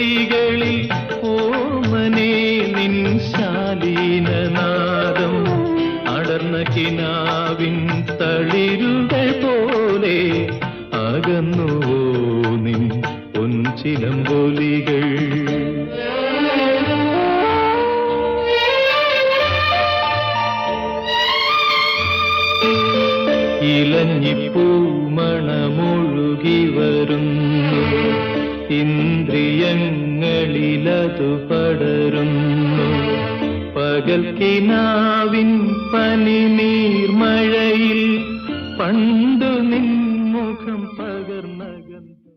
വരികളിൽ ഓമനേ നിൻ ശാലീനനാദം അടർന്ന കിനാവിൻ തളിരുകൾ പോലെ അകന്നുവോ നിൻ പൊൻചിലമ്പൊലികൾ ഇലഞ്ഞിപ്പൂമണമൊഴുകി വരുന്നു ഇലതു പടരുന്നു പകൽ കിനാവിൻ പനിനീർമഴയിൽ പണ്ടു നിൻ മുഖം പകർന്നകന്നു.